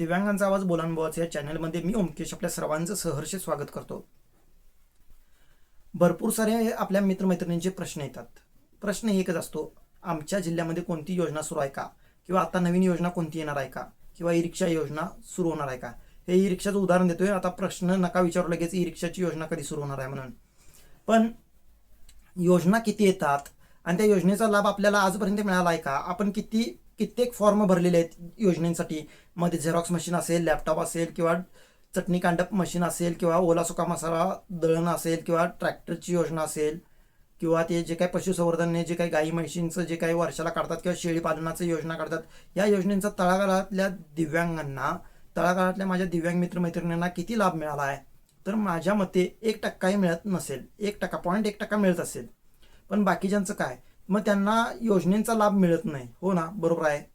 दिव्यांगांचा आवाज बोलानुभवाचं या चॅनलमध्ये मी ओमकेश आपल्या सर्वांचं सहर्ष स्वागत करतो. भरपूर सारे आपल्या मित्रमैत्रिणींचे प्रश्न येतात. प्रश्न एकच असतो आमच्या जिल्ह्यामध्ये कोणती योजना सुरू आहे का? किंवा आता नवीन योजना कोणती येणार आहे का? किंवा ई रिक्षा योजना सुरू होणार आहे का? हे ई रिक्षाचं उदाहरण देतोय. आता प्रश्न नका विचारू लगेच ई रिक्षाची योजना कधी सुरू होणार आहे म्हणून. पण योजना किती येतात? आणि त्या योजनेचा लाभ आपल्याला आजपर्यंत मिळाला आहे का? आपण किती कित्येक फॉर्म भरलेले आहेत योजनेसाठी. मध्ये झेरॉक्स मशीन असेल लॅपटॉप असेल किंवा चटणी कांडप मशीन असेल किंवा ओला सुका मसाला दळण असेल किंवा ट्रॅक्टरची योजना असेल किंवा ते जे काही पशुसंवर्धन जे काही गाई म्हशींचं जे काही वर्षाला काढतात किंवा शेळी पालनाचं योजना काढतात या योजनेचा तळागाळातल्या दिव्यांगांना तळागाळातल्या माझ्या दिव्यांग मित्रमैत्रिणींना किती लाभ मिळाला आहे? तर माझ्या मते एक टक्काही मिळत नसेल. एक टक्का पॉईंट एक टक्का मिळत असेल. पण बाकीच्यांचं काय? मग त्यांना योजनेचा लाभ मिळत नाही. हो ना? बरोबर आहे.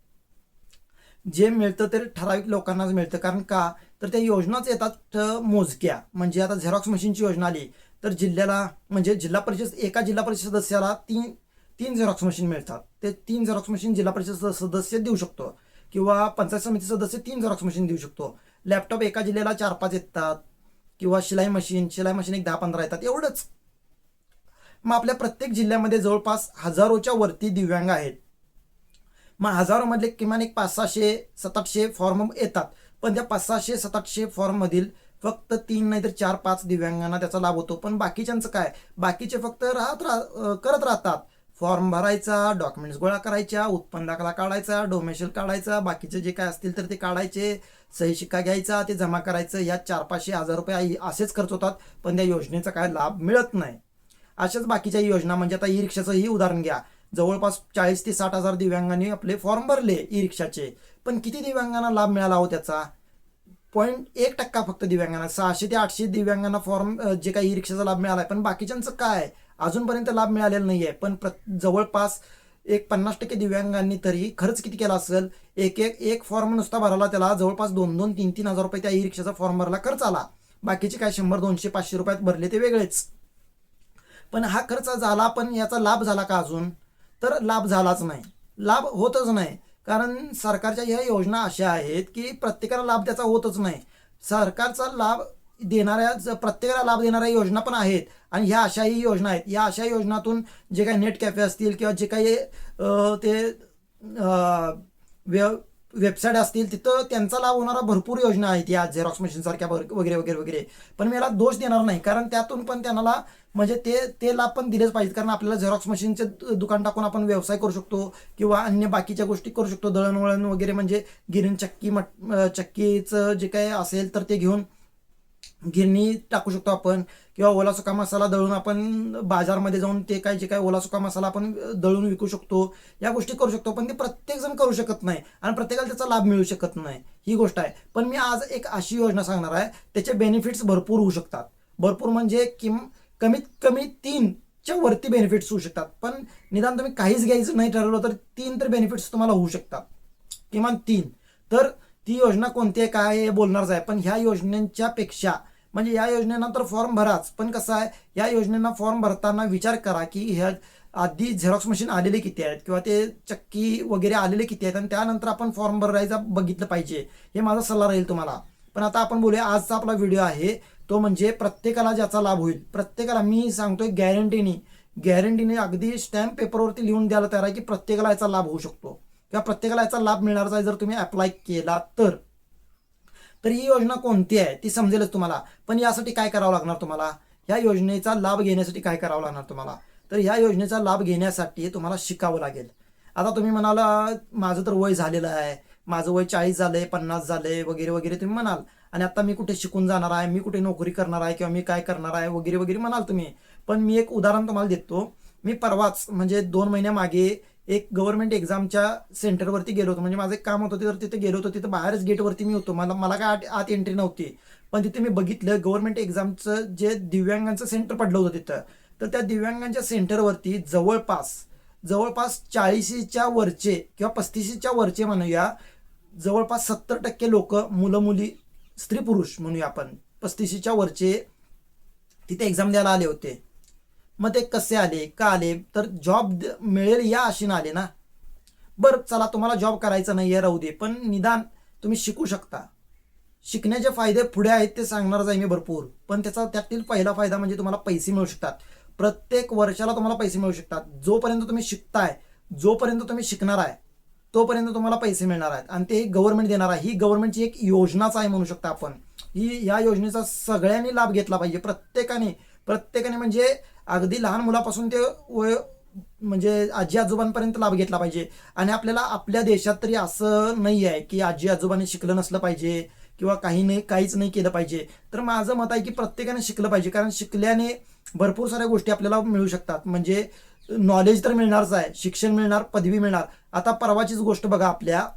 जे मिळतं ते ठराविक लोकांनाच मिळतं. कारण का? तर त्या योजनाच येतात मोजक्या. म्हणजे आता झेरॉक्स मशीनची योजना आली तर जिल्ह्याला म्हणजे जिल्हा परिषद एका जिल्हा परिषद सदस्याला तीन तीन झेरॉक्स मशीन मिळतात. ते तीन झेरॉक्स मशीन जिल्हा परिषद सदस्य देऊ शकतो. किंवा पंचायत समिती सदस्य तीन झेरॉक्स मशीन देऊ शकतो. लॅपटॉप एका जिल्ह्याला चार पाच येतात. किंवा शिलाई मशीन शिलाई मशीन एक दहा पंधरा येतात. एवढंच. मग आपल्या प्रत्येक जिल्ह्यामध्ये जवळपास हजारोच्या वरती दिव्यांग आहेत. मग हजारोमधले किमान एक पाच सहाशे सात आठशे फॉर्म येतात. पण त्या पाच सहाशे सात आठशे फॉर्ममधील फक्त तीन नाहीतर चार पाच दिव्यांगांना त्याचा लाभ होतो. पण बाकीच्यांचं काय? बाकीचे फक्त राहत राह करत राहतात. फॉर्म भरायचा डॉक्युमेंट्स गोळा करायच्या उत्पन्न दाखला काढायचा डोमेशन काढायचा बाकीचे जे काय असतील तर ते काढायचे सही शिक्का घ्यायचा ते जमा करायचं. यात चार पाचशे हजार रुपये असेच खर्च होतात. पण त्या योजनेचा काय लाभ मिळत नाही. अशाच बाकीच्या योजना म्हणजे आता ई रिक्षाचंही उदाहरण घ्या. जवळपास चाळीस ते साठ हजार दिव्यांगांनी आपले फॉर्म भरले ई रिक्षाचे पण किती दिव्यांगांना लाभ मिळाला हो त्याचा? पॉईंट एक टक्का फक्त दिव्यांगांना. सहाशे ते आठशे दिव्यांगांना फॉर्म जे काही ई रिक्षाचा लाभ मिळाला आहे पण बाकीच्यांचं काय? अजूनपर्यंत लाभ मिळालेला नाही आहे पण प्र जवळपास एक पन्नास टक्के दिव्यांगांनी तरी खर्च किती केला असेल? एक एक एक फॉर्म नुसता भराला त्याला जवळपास दोन दोन तीन तीन हजार रुपये त्या ई रिक्षाचा फॉर्म भरला खर्च आला. बाकीचे काय शंभर दोनशे पाचशे रुपयात भरले ते वेगळेच. पण हा खर्च झाला पण याचा लाभ झाला का अजून? तर लाभ झालाच नाही. लाभ होतच नाही. कारण सरकारच्या ह्या योजना अशा आहेत की प्रत्येकाला लाभ त्याचा होतच नाही. सरकारचा लाभ देणाऱ्या ज- प्रत्येकाला लाभ देणाऱ्या योजना पण आहेत. आणि ह्या अशाही योजना आहेत. या अशा योजनातून जे काही नेट कॅफे असतील किंवा जे काही ते वे व्य वेबसाईट असतील तिथं त्यांचा लाभ होणारा भरपूर योजना आहेत या झेरॉक्स मशीनसारख्या वगैरे वगैरे वगैरे. पण मी याला दोष देणार नाही. कारण त्यातून पण त्यांना म्हणजे ते ते लाभ पण दिलेच पाहिजेत. कारण आपल्याला झेरॉक्स मशीनचे दु- दुकान टाकून आपण व्यवसाय करू शकतो किंवा अन्य बाकीच्या गोष्टी करू शकतो. दळणवळण वगैरे म्हणजे गिरण चक्की मट चक्कीचं जे काही असेल तर ते घेऊन गिरणी टाकू शकतो आपण. किंवा ओला सुका मसाला दळून आपण बाजारमध्ये जाऊन ते काय जे काय ओला सुका मसाला आपण दळून विकू शकतो. या गोष्टी करू शकतो पण ते प्रत्येक जण करू शकत नाही. आणि प्रत्येकाला त्याचा लाभ मिळू शकत नाही. ही गोष्ट आहे. पण मी आज एक अशी योजना सांगणार आहे. त्याचे बेनिफिट्स भरपूर होऊ शकतात. भरपूर म्हणजे किम कमीत कमी तीनच्या वरती बेनिफिट्स होऊ शकतात. पण निदान तुम्ही काहीच घ्यायचं नाही ठरवलं तर तीन तर बेनिफिट्स तुम्हाला होऊ शकतात. किमान तीन. तर ती योजना कोणती आहे काय हे बोलणारच आहे. पण ह्या योजनेच्या पेक्षा म्हणजे या योजनेना तर फॉर्म भराच. पण कसं आहे या योजनेना फॉर्म भरताना विचार करा की ह्या आधी झेरॉक्स मशीन आलेले किती आहेत? किंवा ते चक्की वगैरे आलेले किती आहेत? आणि त्यानंतर आपण फॉर्म भरायचा बघितलं पाहिजे. हे माझा सल्ला राहील तुम्हाला. पण आता आपण बोलूया आजचा आपला व्हिडिओ आहे तो म्हणजे प्रत्येकाला ज्याचा लाभ होईल. प्रत्येकाला मी सांगतोय गॅरंटीने गॅरंटीने अगदी स्टॅम्प पेपरवरती लिहून द्यायला तयार आहे की प्रत्येकाला याचा लाभ होऊ शकतो. किंवा प्रत्येकाला याचा लाभ मिळणारच आहे जर तुम्ही अप्लाय केला तर. तर ही योजना कोणती आहे? ती समजेलच तुम्हाला. पण यासाठी काय करावं लागणार तुम्हाला? या योजनेचा लाभ घेण्यासाठी काय करावं लागणार तुम्हाला? तर ह्या योजनेचा लाभ घेण्यासाठी तुम्हाला शिकावं लागेल. आता तुम्ही म्हणाला माझं तर वय झालेलं आहे. माझं वय चाळीस झालंय पन्नास झालंय वगैरे वगैरे तुम्ही म्हणाल. आणि आता मी कुठे शिकून जाणार आहे मी कुठे नोकरी करणार आहे किंवा मी काय करणार आहे वगैरे वगैरे म्हणाल तुम्ही. पण मी एक उदाहरण तुम्हाला देतो. मी परवाच म्हणजे दोन महिन्यामागे एक गव्हर्नमेंट एक्झामच्या सेंटरवरती गेलो होतो. म्हणजे माझं एक काम होतं तर तिथे गेलो होतो. तिथे बाहेरच गेटवरती मी होतो. मला मला काय आत- आत एंट्री नव्हती. पण तिथे मी बघितलं गव्हर्नमेंट एक्झामचं जे दिव्यांगांचं सेंटर पडलं होतं तिथं. तर त्या दिव्यांगांच्या सेंटरवरती जवळपास जवळपास चाळीशीच्या वरचे किंवा पस्तीशीच्या वरचे म्हणूया जवळपास सत्तर टक्के लोक मुलं मुली स्त्री पुरुष म्हणूया आपण. पस्तीशीच्या वरचे तिथे एक्झाम द्यायला आले होते. मग ते कसे आले का आले? तर जॉब मिळेल या आशेनं आले ना. बरं चला तुम्हाला जॉब करायचा नाही आहे राहू दे. पण निदान तुम्ही शिकू शकता. शिकण्याचे फायदे पुढे आहेत ते सांगणारच आहे मी भरपूर. पण त्याचा त्यातील पहिला फायदा म्हणजे तुम्हाला पैसे मिळू शकतात. प्रत्येक वर्षाला तुम्हाला पैसे मिळू शकतात. जोपर्यंत तुम्ही शिकताय जोपर्यंत तुम्ही शिकणार आहे तोपर्यंत तुम्हाला पैसे मिळणार आहेत. आणि ते गव्हर्नमेंट देणार आहे. ही गव्हर्नमेंटची एक योजनाच आहे म्हणू शकता आपण. ही या योजनेचा सगळ्यांनी लाभ घेतला पाहिजे. प्रत्येकाने प्रत्येकाने म्हणजे अगदी लहान मुलापासून ते वय म्हणजे आजी आजोबांपर्यंत लाभ घेतला पाहिजे. आणि आपल्याला आपल्या देशात तरी असं नाही आहे की आजी आजोबांनी शिकलं नसलं पाहिजे किंवा काही नाही काहीच नाही केलं पाहिजे. तर माझं मत आहे की प्रत्येकाने शिकलं पाहिजे. कारण शिकल्याने भरपूर साऱ्या गोष्टी आपल्याला मिळू शकतात. म्हणजे नॉलेज तर मिळणारच आहे. शिक्षण मिळणार पदवी मिळणार. आता परवाचीच गोष्ट बघा आपल्या.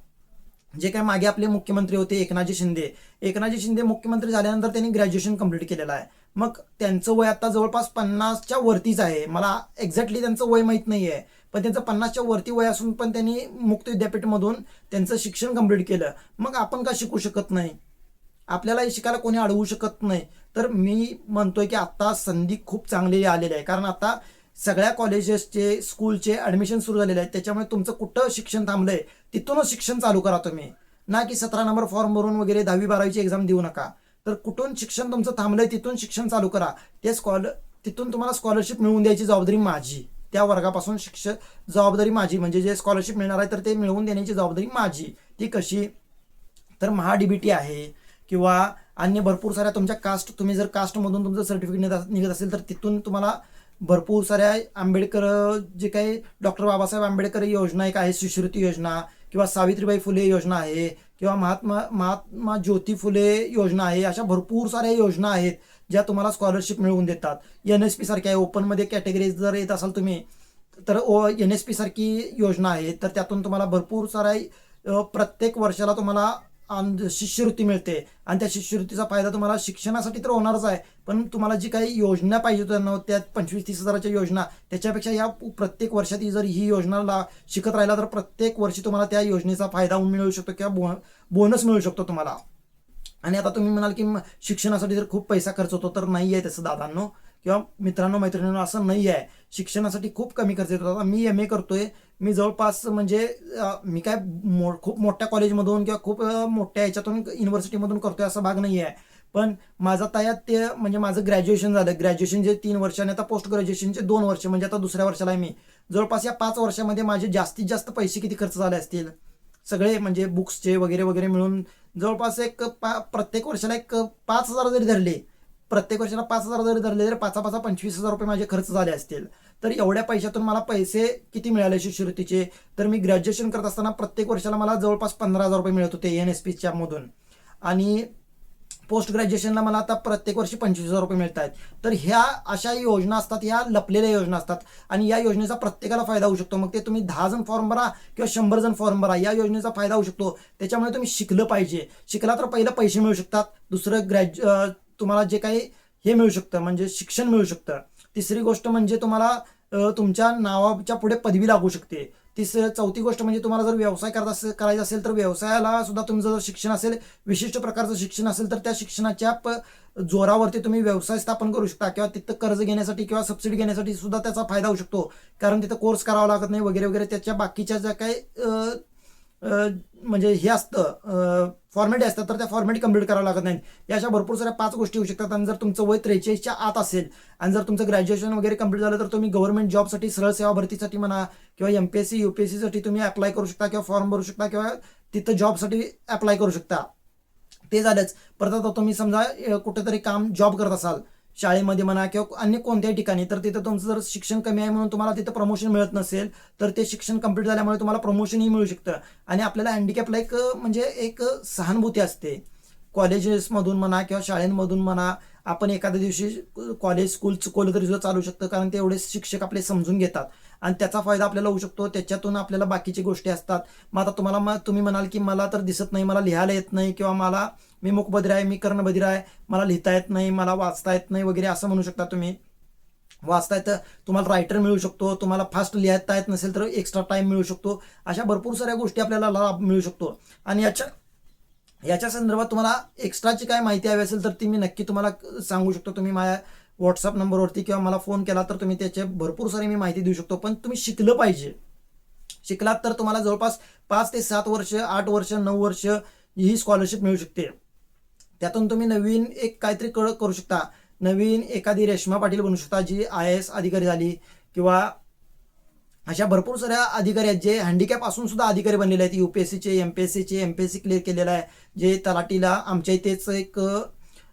जे काही मागे आपले मुख्यमंत्री होते एकनाथजी शिंदे. एकनाथजी शिंदे मुख्यमंत्री झाल्यानंतर त्यांनी ग्रॅज्युएशन कंप्लीट केलेलं आहे. मग त्यांचं वय आता जवळपास पन्नासच्या वरतीच आहे. मला एक्झॅक्टली त्यांचं वय माहीत नाही आहे पण त्यांचं पन्नासच्या वरती वय असून पण त्यांनी मुक्त विद्यापीठमधून त्यांचं शिक्षण कंप्लीट केलं. मग आपण का शिकू शकत नाही? आपल्याला हे शिकायला कोणी अडवू शकत नाही. तर मी म्हणतोय की आता संधी खूप चांगली आलेली आहे. कारण आता सगळ्या कॉलेजेसचे स्कूलचे ॲडमिशन सुरू झालेले आहेत. त्याच्यामुळे तुमचं कुठं शिक्षण थांबलंय तिथूनच शिक्षण चालू करा तुम्ही. ना की सतरा नंबर फॉर्म भरून वगैरे दहावी बारावीची एक्झाम देऊ नका. तर कुठून शिक्षण तुमचं थांबलंय तिथून शिक्षण चालू करा. ते स्कॉल तिथून तुम्हाला स्कॉलरशिप मिळवून द्यायची जबाबदारी माझी. त्या वर्गापासून शिक्षण जबाबदारी माझी. म्हणजे जे स्कॉलरशिप मिळणार आहे तर ते मिळवून देण्याची जबाबदारी माझी. ती कशी? तर महा डीबीटी आहे किंवा अन्य भरपूर साऱ्या तुमच्या कास्ट तुम्ही जर कास्टमधून तुमचं सर्टिफिकेट निघत असेल तर तिथून तुम्हाला भरपूर साऱ्या आंबेडकर जे काही डॉक्टर बाबासाहेब आंबेडकर योजना एक आहे शिष्यवृत्ती योजना किंवा सावित्रीबाई फुले योजना आहे किंवा महात्मा महात्मा ज्योती फुले योजना आहे अशा भरपूर साऱ्या योजना आहेत ज्या तुम्हाला स्कॉलरशिप मिळवून देतात. एन एस पी सारख्या आहे ओपनमध्ये कॅटेगरीज जर येत असाल तुम्ही तर ओ एन एस पी सारखी योजना आहे. तर त्यातून तुम्हाला भरपूर साऱ्या प्रत्येक वर्षाला तुम्हाला शिष्यवृत्ती मिळते. आणि त्या शिष्यवृत्तीचा फायदा तुम्हाला शिक्षणासाठी तर होणारच आहे. पण तुम्हाला जी काही योजना पाहिजे होत्या त्या पंचवीस तीस हजाराच्या योजना त्याच्यापेक्षा या प्रत्येक वर्षात जर ही योजना ला शिकत राहिला तर प्रत्येक वर्षी तुम्हाला त्या योजनेचा फायदा मिळू शकतो किंवा बो बोनस मिळू शकतो तुम्हाला. आणि आता तुम्ही म्हणाल की शिक्षणासाठी जर खूप पैसा खर्च होतो तर नाही आहे तसं दादांनो. किंवा मित्रांनो मैत्रिणींनो असं नाही आहे शिक्षणासाठी खूप कमी खर्च येतो. आता मी एम ए करतोय. मी जवळपास म्हणजे मी काय मो खूप मोठ्या कॉलेजमधून किंवा खूप मोठ्या याच्यातून युनिव्हर्सिटीमधून करतोय असा भाग नाही आहे पण माझं तयात ते म्हणजे माझं ग्रॅज्युएशन झालं. ग्रॅज्युएशन जे तीन वर्ष आणि आता पोस्ट ग्रॅज्युएशनचे दोन वर्ष म्हणजे आता दुसऱ्या वर्षाला आहे मी. जवळपास या पाच वर्षामध्ये माझे जास्तीत जास्त पैसे किती खर्च झाले असतील? सगळे म्हणजे बुक्सचे वगैरे वगैरे मिळून जवळपास एक पा प्रत्येक वर्षाला एक पाच हजार जरी धरले प्रत्येक वर्षाला पाच हजार जरी धरले तर पाचा पाचा पंचवीस हजार रुपये माझे खर्च झाले असतील. तर एवढ्या पैशातून मला पैसे किती मिळाले शिष्यवृत्तीचे तर मी ग्रॅज्युएशन करत असताना प्रत्येक वर्षाला मला जवळपास पंधरा हजार रुपये मिळत होते एन एस पीच्या मधून. आणि पोस्ट ग्रॅज्युएशनला मला आता प्रत्येक वर्षी पंचवीस हजार रुपये मिळत आहेत तर ह्या अशा योजना असतात ह्या लपलेल्या योजना असतात. आणि या योजनेचा प्रत्येकाला फायदा होऊ शकतो. मग ते तुम्ही दहा जण फॉर्म भरा किंवा शंभर जण फॉर्म भरा या योजनेचा फायदा होऊ शकतो. त्याच्यामुळे तुम्ही शिकलं पाहिजे. शिकला तर पहिलं पैसे मिळू शकतात. दुसरं ग्रॅज्यु तुम्हाला जे काही हे मिळू शकतं म्हणजे शिक्षण मिळू शकतं. तिसरी गोष्ट म्हणजे तुम्हाला तुमच्या नावाच्या पुढे पदवी लागू शकते. तिसरं चौथी गोष्ट म्हणजे तुम्हाला जर व्यवसाय करत असेल करायचा असेल तर व्यवसायाला सुद्धा तुमचं जर शिक्षण असेल विशिष्ट प्रकारचं शिक्षण असेल तर त्या शिक्षणाच्या प जोरावरती तुम्ही व्यवसाय स्थापन करू शकता किंवा तिथं कर्ज घेण्यासाठी किंवा सबसिडी घेण्यासाठी सुद्धा त्याचा फायदा होऊ शकतो. कारण तिथं कोर्स करावा लागत नाही वगैरे वगैरे त्याच्या बाकीच्या ज्या काही म्हणजे हे असतं फॉर्मॅट असतात तर त्या फॉर्मॅट कंप्लीट करावं लागत नाही या अशा भरपूर साऱ्या पाच गोष्टी होऊ शकतात. आणि जर तुमचं वय त्रेचाळीसच्या आत असेल आणि जर तुमचं ग्रॅज्युएशन वगैरे कंप्लीट झालं तर तुम्ही गव्हर्नमेंट जॉबसाठी सरळ सेवा भरतीसाठी म्हणा किंवा M P S C U P S सीसाठी तुम्ही अप्लाय करू शकता किंवा फॉर्म भरू शकता किंवा तिथं जॉबसाठी अप्लाय करू शकता. ते झालंच. परत आता तुम्ही समजा कुठेतरी काम जॉब करत असाल शाळेमध्ये म्हणा किंवा अन्य कोणत्याही ठिकाणी तर तिथं तुमचं जर शिक्षण कमी आहे म्हणून तुम्हाला तिथं प्रमोशन मिळत नसेल तर ते शिक्षण कंप्लीट झाल्यामुळे तुम्हाला प्रमोशनही मिळू शकतं. आणि आपल्याला हँडिकॅपला एक म्हणजे एक सहानुभूती असते. कॉलेजेसमधून म्हणा किंवा शाळेमधून म्हणा आपण एखाद्या दिवशी कॉलेज स्कूल चुकवलं तरी सुद्धा चालू शकतं कारण ते एवढे शिक्षक आपले समजून घेतात. आणि त्याचा फायदा आपल्याला होऊ शकतो. त्याच्यातून आपल्याला बाकीची गोष्टी असतात. मग आता तुम्हाला मग तुम्ही म्हणाल की मला तर दिसत नाही मला लिहायला येत नाही किंवा मला मी मुकबधीर आहे मी कर्णबधीर आहे मला लिहिता येत नाही मला वाचता येत नाही वगैरे असं म्हणू शकता तुम्ही. वाचता येतं तुम्हाला रायटर मिळू शकतो तुम्हाला फास्ट लिहायता येत नसेल तर एक्स्ट्रा टाइम मिळू शकतो. अशा भरपूर साऱ्या गोष्टी आपल्याला लाभ मिळू शकतो. आणि याच्या याच्या संदर्भात तुम्हाला एक्स्ट्राची काय माहिती हवी असेल तर ती मी नक्की तुम्हाला सांगू शकतो. तुम्ही माझ्या व्हॉट्सअप नंबरवरती किंवा मला फोन केला तर तुम्ही त्याचे भरपूर सारी मी माहिती देऊ शकतो. पण तुम्ही शिकलं पाहिजे. शिकलात तर तुम्हाला जवळपास पाच ते सात वर्ष आठ वर्ष नऊ वर्ष ही स्कॉलरशिप मिळू शकते. त्यातून तुम्ही नवीन एक काहीतरी कळ करू शकता. नवीन एखादी रेश्मा पाटील बनू शकता जी आय एस अधिकारी झाली किंवा अशा भरपूर साऱ्या अधिकारी आहेत जे हँडिकॅप असून सुद्धा अधिकारी बनलेले आहेत. यू पी एस सीचे एम पी एस सीचे M P S C clear केलेलं आहे. जे तलाटीला आमच्या इथेच एक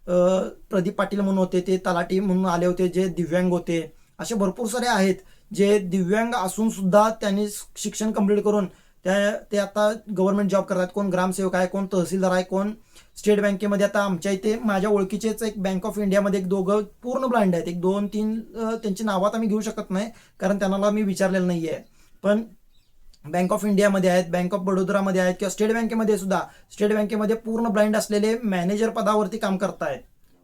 प्रदीप पाटील म्हणून होते ते तलाटी म्हणून आले होते जे दिव्यांग होते. असे भरपूर सारे आहेत जे दिव्यांग असून सुद्धा त्यांनी शिक्षण कंप्लीट करून त्या ते आता गव्हर्नमेंट जॉब करतात. कोण ग्रामसेवक आहे कोण तहसीलदार आहे कोण स्टेट बँकेमध्ये आता आमच्या इथे माझ्या ओळखीचेच एक बँक ऑफ इंडियामध्ये एक दोघं पूर्ण ब्लाइंड आहेत. एक दोन तीन त्यांची नावात आता घेऊ शकत नाही कारण त्यांना मी विचारलेलं नाही आहे पण बँक ऑफ इंडियामध्ये आहेत बँक ऑफ बडोदरामध्ये आहेत किंवा स्टेट बँकेमध्ये सुद्धा स्टेट बँकेमध्ये पूर्ण ब्लाइंड असलेले मॅनेजर पदावरती काम करतायत.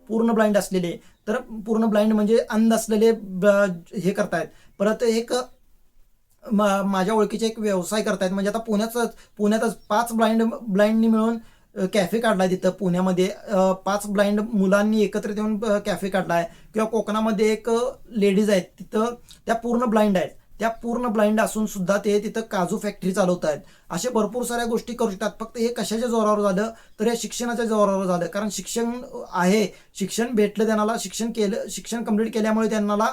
पूर्ण ब्लाइंड असलेले. तर पूर्ण ब्लाइंड म्हणजे अंध असलेले ब- हे करतायत. परत एक मा- माझ्या ओळखीचे एक व्यवसाय करतायत. म्हणजे आता पुण्यातच पुण्यातच पाच ब्लाइंड ब्लाइंडनी मिळून कॅफे काढलाय तिथं पुण्यामध्ये. पाच ब्लाइंड मुलांनी एकत्रित येऊन कॅफे काढलाय. किंवा कोकणामध्ये एक लेडीज आहेत. तिथं त्या पूर्ण ब्लाइंड आहेत. त्या पूर्ण ब्लाइंड असून सुद्धा ते तिथं काजू फॅक्टरी चालवत आहेत असे भरपूर साऱ्या गोष्टी करू शकतात. फक्त हे कशाच्या जोरावर झालं? तर हे शिक्षणाच्या जोरावर झालं. कारण शिक्षण आहे. शिक्षण भेटलं त्यांना शिक्षण केलं शिक्षण कंप्लीट केल्यामुळे त्यांना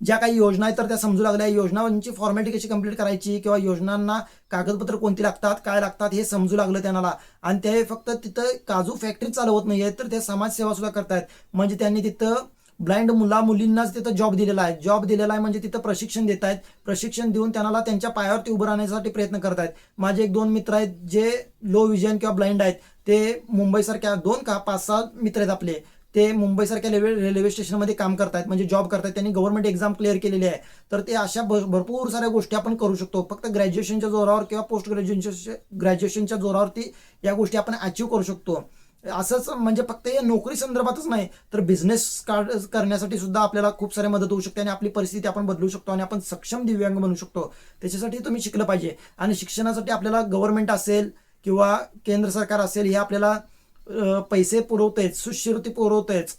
ज्या काही योजना आहेत तर त्या समजू लागल्या. योजनांची फॉर्मॅलिटी कशी कंप्लीट करायची किंवा योजनांना कागदपत्र कोणती लागतात काय लागतात हे समजू लागलं त्यांना. आणि ते फक्त तिथं काजू फॅक्टरी चालवत नाही आहेत तर ते समाजसेवा सुद्धा करतायत. म्हणजे त्यांनी तिथं ब्लाइंड मुला मुलींनाच तिथं जॉब दिलेला आहे. जॉब दिलेला आहे म्हणजे तिथं प्रशिक्षण देत आहेत. प्रशिक्षण देऊन त्यांना त्यांच्या पायावरती उभं राहण्यासाठी प्रयत्न करत आहेत. माझे एक दोन मित्र आहेत जे लो विजन किंवा ब्लाइंड आहेत. ते मुंबईसारख्या दोन का पाच सहा मित्र आहेत आपले. ते मुंबईसारख्या रेल्वे रेल्वे स्टेशनमध्ये काम करतायत म्हणजे जॉब करतायत त्यांनी गव्हर्नमेंट एक्झाम क्लिअर केलेली आहे. तर ते अशा भर- भरपूर साऱ्या गोष्टी आपण करू शकतो. फक्त ग्रॅज्युएशनच्या जोरावर किंवा पोस्ट ग्रॅज्युएशन ग्रॅज्युएशनच्या जोरावरती या गोष्टी आपण अचीव्ह करू शकतो. असंच म्हणजे फक्त हे नोकरी संदर्भातच नाही तर बिझनेस करण्यासाठी सुद्धा आपल्याला खूप सारी मदत होऊ शकते आणि आपली परिस्थिती आपण बदलू शकतो आणि आपण सक्षम दिव्यांग बनू शकतो. त्याच्यासाठी तुम्ही शिकलं पाहिजे आणि शिक्षणासाठी आपल्याला गव्हर्नमेंट असेल किंवा केंद्र सरकार असेल हे आपल्याला पैसे पुरवतेच सुशिरुती पुरवतेच.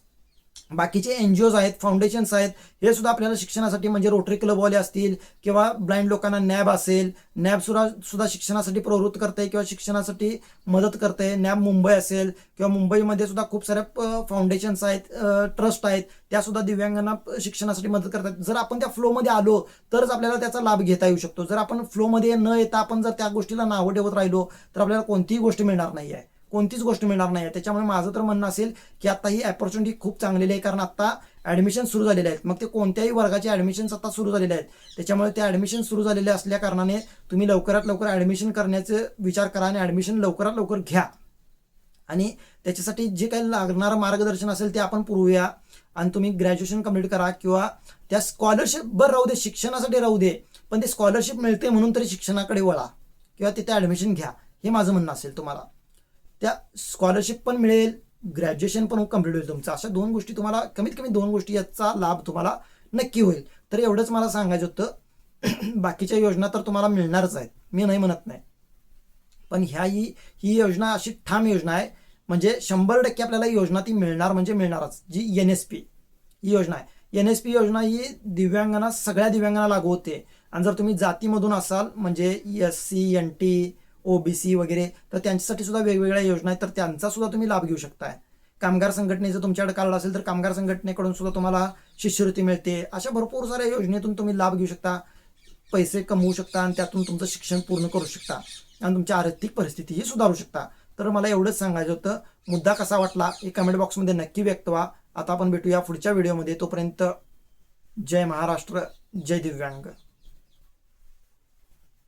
बाकीचे एन जी ओज आहेत फाउंडेशन्स आहेत हे सुद्धा आपल्याला शिक्षणासाठी म्हणजे रोटरी क्लबवाले असतील किंवा ब्लाइंड लोकांना नॅब असेल नॅब सुद्धा सुद्धा शिक्षणासाठी प्रवृत्त करते किंवा शिक्षणासाठी मदत करते नॅब मुंबई असेल किंवा मुंबईमध्ये सुद्धा खूप साऱ्या फाउंडेशन्स आहेत ट्रस्ट आहेत त्या सुद्धा दिव्यांगांना शिक्षणासाठी मदत करतात. जर आपण त्या फ्लोमध्ये आलो तरच आपल्याला त्याचा लाभ घेता येऊ शकतो. जर आपण फ्लोमध्ये न येता आपण जर त्या गोष्टीला नावं ठेवत राहिलो तर आपल्याला कोणतीही गोष्ट मिळणार नाही आहे कोणतीच गोष्ट मिळणार नाही त्याच्यामुळे माझं तर म्हणणं असेल की आता ही अपॉर्च्युनिटी खूप चांगलेली आहे. कारण आता ॲडमिशन सुरू झालेले आहेत. मग ते कोणत्याही वर्गाचे ॲडमिशन्स आता सुरू झालेले आहेत. त्याच्यामुळे ते ॲडमिशन सुरू झालेले असल्या कारणाने तुम्ही लवकरात लवकर ॲडमिशन करण्याचे विचार करा आणि ॲडमिशन लवकरात लवकर घ्या. आणि त्याच्यासाठी जे काही लागणारं मार्गदर्शन असेल ते आपण पुरवूया. आणि तुम्ही ग्रॅज्युएशन कंप्लीट करा किंवा त्या स्कॉलरशिप बरं राहू दे शिक्षणासाठी राहू दे पण ते स्कॉलरशिप मिळते म्हणून तरी शिक्षणाकडे वळा. किंवा तिथे ॲडमिशन घ्या. हे माझं म्हणणं असेल तुम्हाला. त्या स्कॉलरशिप पण मिळेल ग्रॅज्युएशन पण कंप्लीट होईल तुमचं. अशा दोन गोष्टी तुम्हाला कमीत कमी दोन गोष्टी याचा लाभ तुम्हाला नक्की होईल. तर एवढंच मला सांगायचं होतं. बाकीच्या योजना तर तुम्हाला मिळणारच आहेत. मी नाही म्हणत नाही. पण ह्या ही ही योजना अशी ठाम योजना आहे. म्हणजे शंभर टक्के आपल्याला योजना ती मिळणार म्हणजे मिळणारच. जी एन एस पी ही योजना आहे. एन एस पी योजना ही दिव्यांगांना सगळ्या दिव्यांगांना लागू होते. आणि जर तुम्ही जातीमधून असाल म्हणजे S C N T OBC वगैरे तर त्यांच्यासाठी सुद्धा वेगवेगळ्या योजना आहेत तर त्यांचा सुद्धा तुम्ही लाभ घेऊ शकताय. कामगार संघटनेचं तुमच्याकडे कार्ड असेल तर कामगार संघटनेकडून सुद्धा तुम्हाला शिष्यवृत्ती मिळते. अशा भरपूर साऱ्या योजनेतून तुम्ही लाभ घेऊ शकता पैसे कमवू शकता आणि त्यातून तुमचं शिक्षण पूर्ण करू शकता आणि तुमची आर्थिक परिस्थितीही सुधारू शकता. तर मला एवढंच सांगायचं होतं. मुद्दा कसा वाटला हे कमेंट बॉक्समध्ये नक्की व्यक्त व्हा. आता आपण भेटूया पुढच्या व्हिडिओमध्ये तोपर्यंत जय महाराष्ट्र जय दिव्यांग.